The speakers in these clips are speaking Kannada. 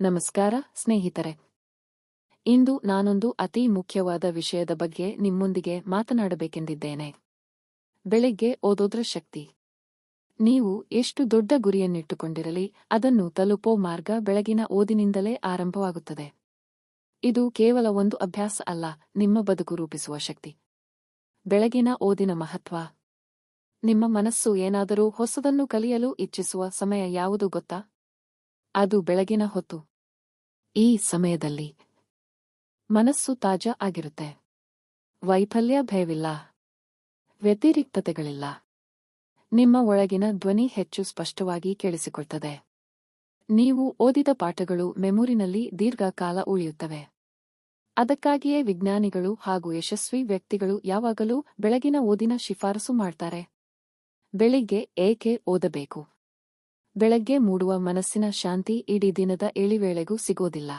ನಮಸ್ಕಾರ, ಸ್ನೇಹಿತರೆ. ಇಂದು ನಾನೊಂದು ಅತಿ ಮುಖ್ಯವಾದ ವಿಷಯದ ಬಗ್ಗೆ ನಿಮ್ಮೊಂದಿಗೆ ಮಾತನಾಡಬೇಕೆಂದಿದ್ದೇನೆ. ಬೆಳಿಗ್ಗೆ ಓದೋದ್ರ ಶಕ್ತಿ. ನೀವು ಎಷ್ಟು ದೊಡ್ಡ ಗುರಿಯನ್ನಿಟ್ಟುಕೊಂಡಿರಲಿ, ಅದನ್ನು ತಲುಪೋ ಮಾರ್ಗ ಬೆಳಗಿನ ಓದಿನಿಂದಲೇ ಆರಂಭವಾಗುತ್ತದೆ. ಇದು ಕೇವಲ ಒಂದು ಅಭ್ಯಾಸ ಅಲ್ಲ, ನಿಮ್ಮ ಬದುಕು ರೂಪಿಸುವ ಶಕ್ತಿ. ಬೆಳಗಿನ ಓದಿನ ಮಹತ್ವ. ನಿಮ್ಮ ಮನಸ್ಸು ಏನಾದರೂ ಹೊಸದನ್ನು ಕಲಿಯಲು ಇಚ್ಛಿಸುವ ಸಮಯ ಯಾವುದು ಗೊತ್ತಾ? ಅದು ಬೆಳಗಿನ ಹೊತ್ತು. ಈ ಸಮಯದಲ್ಲಿ ಮನಸ್ಸು ತಾಜಾ ಆಗಿರುತ್ತೆ. ವೈಫಲ್ಯ ಭಯವಿಲ್ಲ. ವ್ಯತಿರಿಕ್ತತೆಗಳಿಲ್ಲ. ನಿಮ್ಮ ಒಳಗಿನ ಧ್ವನಿ ಹೆಚ್ಚು ಸ್ಪಷ್ಟವಾಗಿ ಕೇಳಿಸಿಕೊಳ್ತದೆ. ನೀವು ಓದಿದ ಪಾಠಗಳು ಮೆಮೊರಿನಲ್ಲಿ ದೀರ್ಘಕಾಲ ಉಳಿಯುತ್ತವೆ. ಅದಕ್ಕಾಗಿಯೇ ವಿಜ್ಞಾನಿಗಳು ಹಾಗೂ ಯಶಸ್ವಿ ವ್ಯಕ್ತಿಗಳು ಯಾವಾಗಲೂ ಬೆಳಗಿನ ಓದಿನ ಶಿಫಾರಸು ಮಾಡ್ತಾರೆ. ಬೆಳಿಗ್ಗೆ ಏಕೆ ಓದಬೇಕು? ಬೆಳಗ್ಗೆ ಮೂಡುವ ಮನಸ್ಸಿನ ಶಾಂತಿ ಇಡೀ ದಿನದ ಏಳಿವೇಳೆಗೂ ಸಿಗೋದಿಲ್ಲ.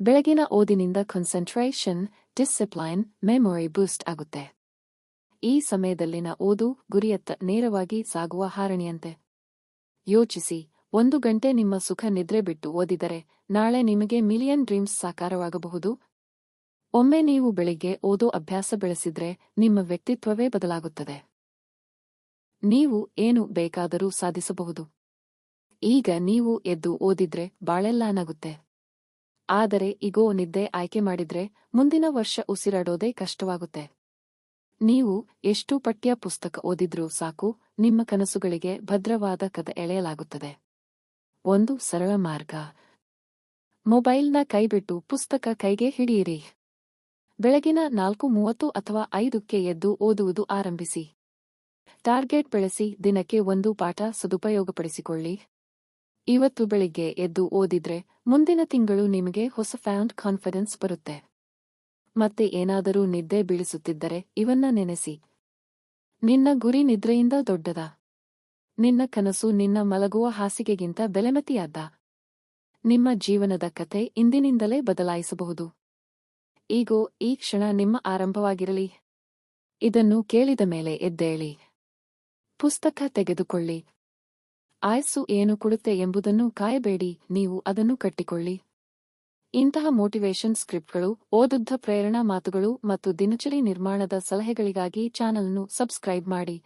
ಬೆಳಗಿನ ಓದಿನಿಂದ ಕನ್ಸಂಟ್ರೇಷನ್ ಡಿಸಿಪ್ಲೈನ್ ಮೆಮೊರಿ ಬೂಸ್ಟ್ ಆಗುತ್ತೆ. ಈ ಸಮಯದಲ್ಲಿನ ಓದು ಗುರಿಯತ್ತ ನೇರವಾಗಿ ಸಾಗುವ ಹಾರಣಿಯಂತೆ. ಯೋಚಿಸಿ, ಒಂದು ಗಂಟೆ ನಿಮ್ಮ ಸುಖ ನಿದ್ರೆ ಬಿಟ್ಟು ಓದಿದರೆ ನಾಳೆ ನಿಮಗೆ ಮಿಲಿಯನ್ ಡ್ರೀಮ್ಸ್ ಸಾಕಾರವಾಗಬಹುದು. ಒಮ್ಮೆ ನೀವು ಬೆಳಿಗ್ಗೆ ಓದೋ ಅಭ್ಯಾಸ ಬೆಳೆಸಿದ್ರೆ ನಿಮ್ಮ ವ್ಯಕ್ತಿತ್ವವೇ ಬದಲಾಗುತ್ತದೆ. ನೀವು ಏನು ಬೇಕಾದರೂ ಸಾಧಿಸಬಹುದು. ಈಗ ನೀವು ಎದ್ದು ಓದಿದ್ರೆ ಬಾಳೆಲ್ಲಾನಾಗುತ್ತೆ ಆದರೆ ಇಗೋ ನಿದ್ದೆ ಆಯ್ಕೆ ಮಾಡಿದ್ರೆ ಮುಂದಿನ ವರ್ಷ ಉಸಿರಾಡೋದೇ ಕಷ್ಟವಾಗುತ್ತೆ. ನೀವು ಎಷ್ಟು ಪಠ್ಯ ಪುಸ್ತಕ ಓದಿದ್ರೂ ಸಾಕು, ನಿಮ್ಮ ಕನಸುಗಳಿಗೆ ಭದ್ರವಾದ ಕದ ಎಳೆಯಲಾಗುತ್ತದೆ. ಒಂದು ಸರಳ ಮಾರ್ಗ. ಮೊಬೈಲ್ನ ಕೈಬಿಟ್ಟು ಪುಸ್ತಕ ಕೈಗೆ ಹಿಡಿಯಿರಿ. ಬೆಳಗಿನ ನಾಲ್ಕು ಮೂವತ್ತು ಅಥವಾ ಐದಕ್ಕೆ ಎದ್ದು ಓದುವುದು ಆರಂಭಿಸಿ. ಟಾರ್ಗೆಟ್ ಬೆಳೆಸಿ ದಿನಕ್ಕೆ ಒಂದು ಪಾಠ ಸದುಪಯೋಗಪಡಿಸಿಕೊಳ್ಳಿ. ಇವತ್ತು ಬೆಳಿಗ್ಗೆ ಎದ್ದು ಓದಿದ್ರೆ ಮುಂದಿನ ತಿಂಗಳು ನಿಮಗೆ ಹೊಸ ಫ್ಯಾಂಡ್ ಕಾನ್ಫಿಡೆನ್ಸ್ ಬರುತ್ತೆ. ಮತ್ತೆ ಏನಾದರೂ ನಿದ್ದೆ ಬೀಳಿಸುತ್ತಿದ್ದರೆ ಇವನ್ನ ನೆನೆಸಿ. ನಿನ್ನ ಗುರಿ ನಿದ್ರೆಯಿಂದ ದೊಡ್ಡದ. ನಿನ್ನ ಕನಸು ನಿನ್ನ ಮಲಗುವ ಹಾಸಿಗೆಗಿಂತ ಬೆಲೆಮತಿಯಾದ. ನಿಮ್ಮ ಜೀವನದ ಕಥೆ ಇಂದಿನಿಂದಲೇ ಬದಲಾಯಿಸಬಹುದು. ಈಗೋ, ಈ ಕ್ಷಣ ನಿಮ್ಮ ಆರಂಭವಾಗಿರಲಿ. ಇದನ್ನು ಕೇಳಿದ ಮೇಲೆ ಎದ್ದೇಳಿ. ಪುಸ್ತಕ ತೆಗೆದುಕೊಳ್ಳಿ. ಆಯಸ್ಸು ಏನು ಕೊಡುತ್ತೆ ಎಂಬುದನ್ನು ಕಾಯಬೇಡಿ, ನೀವು ಅದನ್ನು ಕಟ್ಟಿಕೊಳ್ಳಿ. ಇಂತಹ ಮೋಟಿವೇಶನ್ ಸ್ಕ್ರಿಪ್ಟ್ಗಳು, ಓದುದ್ದ ಪ್ರೇರಣಾ ಮಾತುಗಳು ಮತ್ತು ದಿನಚರಿ ನಿರ್ಮಾಣದ ಸಲಹೆಗಳಿಗಾಗಿ ಚಾನಲ್ನು ಸಬ್ಸ್ಕ್ರೈಬ್ ಮಾಡಿ.